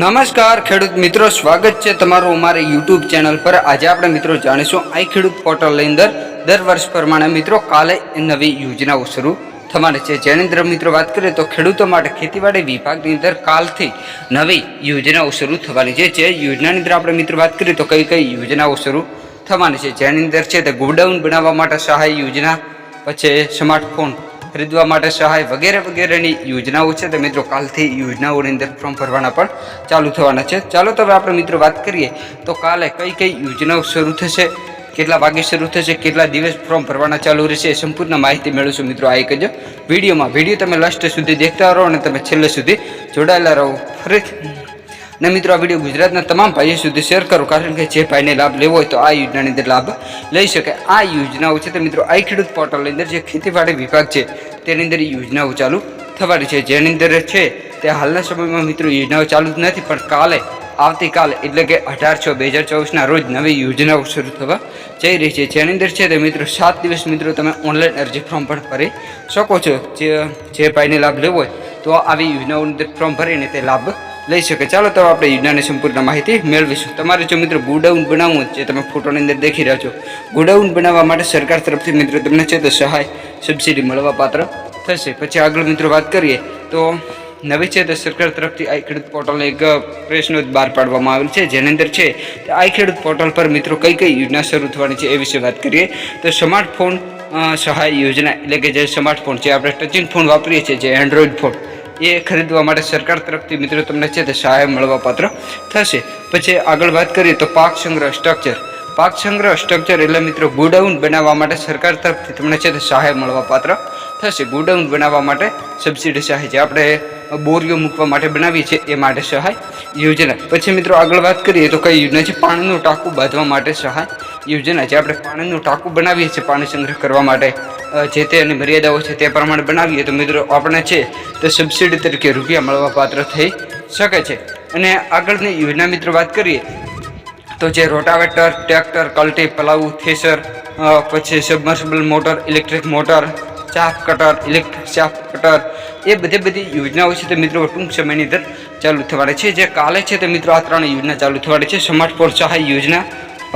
નમસ્કાર, ખેડૂત મિત્રો. સ્વાગત છે તમારું અમારી યુટ્યુબ ચેનલ પર. આજે આપણે મિત્રો જાણીશું આઈ ખેડૂત પોર્ટલની અંદર દર વર્ષ પ્રમાણે મિત્રો કાલે નવી યોજનાઓ શરૂ થવાની છે. જેની અંદર મિત્રો વાત કરીએ તો ખેડૂતો માટે ખેતીવાડી વિભાગની અંદર કાલથી નવી યોજનાઓ શરૂ થવાની છે. જે યોજનાની અંદર આપણે મિત્રો વાત કરીએ તો કઈ કઈ યોજનાઓ શરૂ થવાની છે. જેની અંદર છે તે ગોડાઉન બનાવવા માટે સહાય યોજના, પછી સ્માર્ટફોન ખરીદવા માટે સહાય વગેરે વગેરેની યોજનાઓ છે. તો મિત્રો, કાલથી યોજનાઓની અંદર ફોર્મ ભરવાના પણ ચાલુ થવાના છે. ચાલો તો હવે આપણે મિત્રો વાત કરીએ, તો કાલે કઈ કઈ યોજનાઓ શરૂ થશે, કેટલા વાગે શરૂ થશે, કેટલા દિવસ ફોર્મ ભરવાના ચાલુ રહેશે એ સંપૂર્ણ માહિતી મેળવશું મિત્રો આ એક જ વિડીયોમાં. વીડિયો તમે લાસ્ટ સુધી દેખતા રહો અને તમે છેલ્લે સુધી જોડાયેલા રહો. ફરી ને મિત્રો, આ વીડિયો ગુજરાતના તમામ ભાઈઓ સુધી શેર કરો, કારણ કે જે ભાઈને લાભ લેવો હોય તો આ યોજનાની અંદર લાભ લઈ શકે. આ યોજનાઓ છે તે મિત્રો આ ખેડૂત પોર્ટલની અંદર જે ખેતીવાડી વિભાગ છે તેની અંદર યોજનાઓ ચાલુ થવાની છે. જેની અંદર છે તે હાલના સમયમાં મિત્રો યોજનાઓ ચાલુ જ નથી, પણ કાલે, આવતીકાલે, એટલે કે અઢાર છ બે હજાર ચોવીસના રોજ નવી યોજનાઓ શરૂ થવા જઈ રહી છે. જેની અંદર છે તે મિત્રો, સાત દિવસ મિત્રો, તમે ઓનલાઈન અરજી ફોર્મ પણ ભરી શકો છો. જે જે ભાઈને લાભ લેવો હોય તો આવી યોજનાઓની અંદર ફોર્મ ભરીને તે લાભ લઈ શકે. ચાલો તો આપણે યોજનાની સંપૂર્ણ માહિતી મેળવીશું. તમારે જો મિત્રો ગોડાઉન બનાવવું જે તમે ફોટોની અંદર દેખી રહ્યા છો, ગોડાઉન બનાવવા માટે સરકાર તરફથી મિત્રો તમને છે તો સહાય, સબસિડી મળવા પાત્ર થશે. પછી આગળ મિત્રો વાત કરીએ, તો નવી છે તો સરકાર તરફથી આઈ ખેડૂત પોર્ટલ એક પ્રેસ નોટ બહાર પાડવામાં આવેલ છે. જેની અંદર છે આઈ ખેડૂત પોર્ટલ પર મિત્રો કઈ કઈ યોજના શરૂ થવાની છે એ વિશે વાત કરીએ. તો સ્માર્ટફોન સહાય યોજના, એટલે કે જે સ્માર્ટફોન છે, આપણે ટચિંગ ફોન વાપરીએ છીએ, જે એન્ડ્રોઈડ ફોન. એ ખરીદવા માટે સરકાર તરફથી મિત્રો તમને છે તે સહાય મળવા પાત્ર થશે. પછી આગળ વાત કરીએ તો પાક સંગ્રહ સ્ટ્રક્ચર પાક સંગ્રહ સ્ટ્રક્ચર એટલે મિત્રો ગોડાઉન બનાવવા માટે સરકાર તરફથી તમને છે તે સહાય મળવા પાત્ર થશે. ગોડાઉન બનાવવા માટે સબસિડી સહાય જે આપણે બોરીઓ મૂકવા માટે બનાવીએ છીએ એ માટે સહાય યોજના. પછી મિત્રો આગળ વાત કરીએ તો કઈ યોજના છે? પાણીનું ટાંકું બાંધવા માટે સહાય યોજના. જે આપણે પાણીનું ટાંકું બનાવીએ છીએ પાણી સંગ્રહ કરવા માટે જે તે અને મર્યાદાઓ છે તે પ્રમાણે બનાવીએ તો મિત્રો આપણે છે તે સબસિડી તરીકે રૂપિયા મળવા પાત્ર થઈ શકે છે. અને આગળની યોજના મિત્રો વાત કરીએ તો જે રોટાવેટર, ટ્રેક્ટર, કલ્ટી પલાવું થેસર પછી submersible motor electric motor chaff cutter electric chaff cutter એ બધી બધી યોજનાઓ છે તે મિત્રો ટૂંક સમયની અંદર ચાલુ થવાની છે. જે કાલે છે તે મિત્રો આ ત્રણ યોજના ચાલુ થવાની છે. સ્માર્ટફોન સહાય યોજના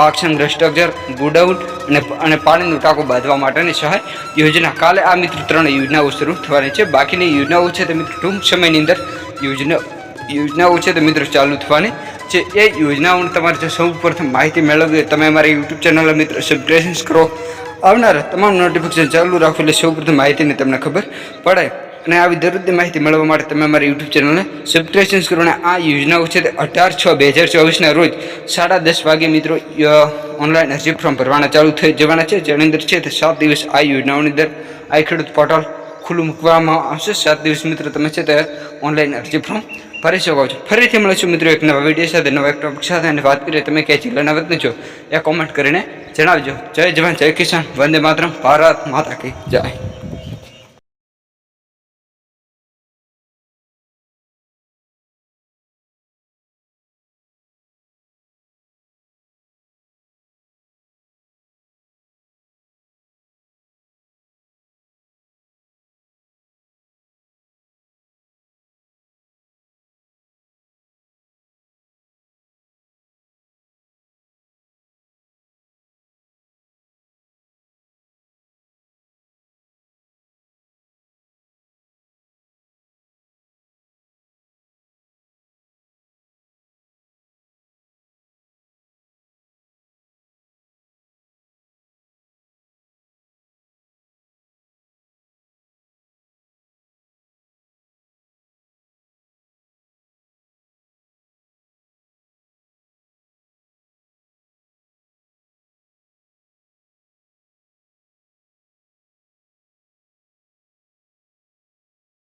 પાક સંગ્રહ સ્ટ્રક્ચર ગોડાઉન અને અને પાણીનું ટાંકું બાંધવા માટેની સહાય યોજના. કાલે આ મિત્રો ત્રણ યોજનાઓ શરૂ થવાની છે. બાકીની યોજનાઓ છે તે મિત્રો ટૂંક સમયની અંદર યોજના, યોજનાઓ છે તે મિત્રો ચાલુ થવાની છે. એ યોજનાઓને તમારે જો સૌ પ્રથમ માહિતી મેળવવી તમે અમારી યુટ્યુબ ચેનલ મિત્રો સબસ્ક્રિપ્શન કરો. આવનારા તમામ નોટિફિકેશન ચાલુ રાખો એટલે સૌ પ્રથમ માહિતીની તમને ખબર પડે અને આવી દરરોજની માહિતી મેળવવા માટે તમે અમારી યુટ્યુબ ચેનલને સબસ્ક્રિપ્શન કરો અને આ યોજનાઓ છે તે અઢાર છ બે હજાર ચોવીસના રોજ સાડા દસ વાગે મિત્રો ઓનલાઈન અરજી ફોર્મ ભરવાના ચાલુ થઈ જવાના છે. જેની અંદર છે તે સાત દિવસ આ યોજનાઓની અંદર આ ખેડૂત પોર્ટલ ખુલ્લું મૂકવામાં આવશે. સાત દિવસ મિત્રો તમે છે તે ઓનલાઈન અરજી ફોર્મ ભરી શકો છો. ફરીથી મળીશું મિત્રો એક નવા વીડિયો સાથે, નવા એક ટોપિક સાથે અને વાત કરીએ તમે ક્યાં જિલ્લાના વતની છો એ કોમેન્ટ કરીને જણાવજો. જય જવાન, જય કિસાન. વંદે માતરમ. ભારત માતા કી જય.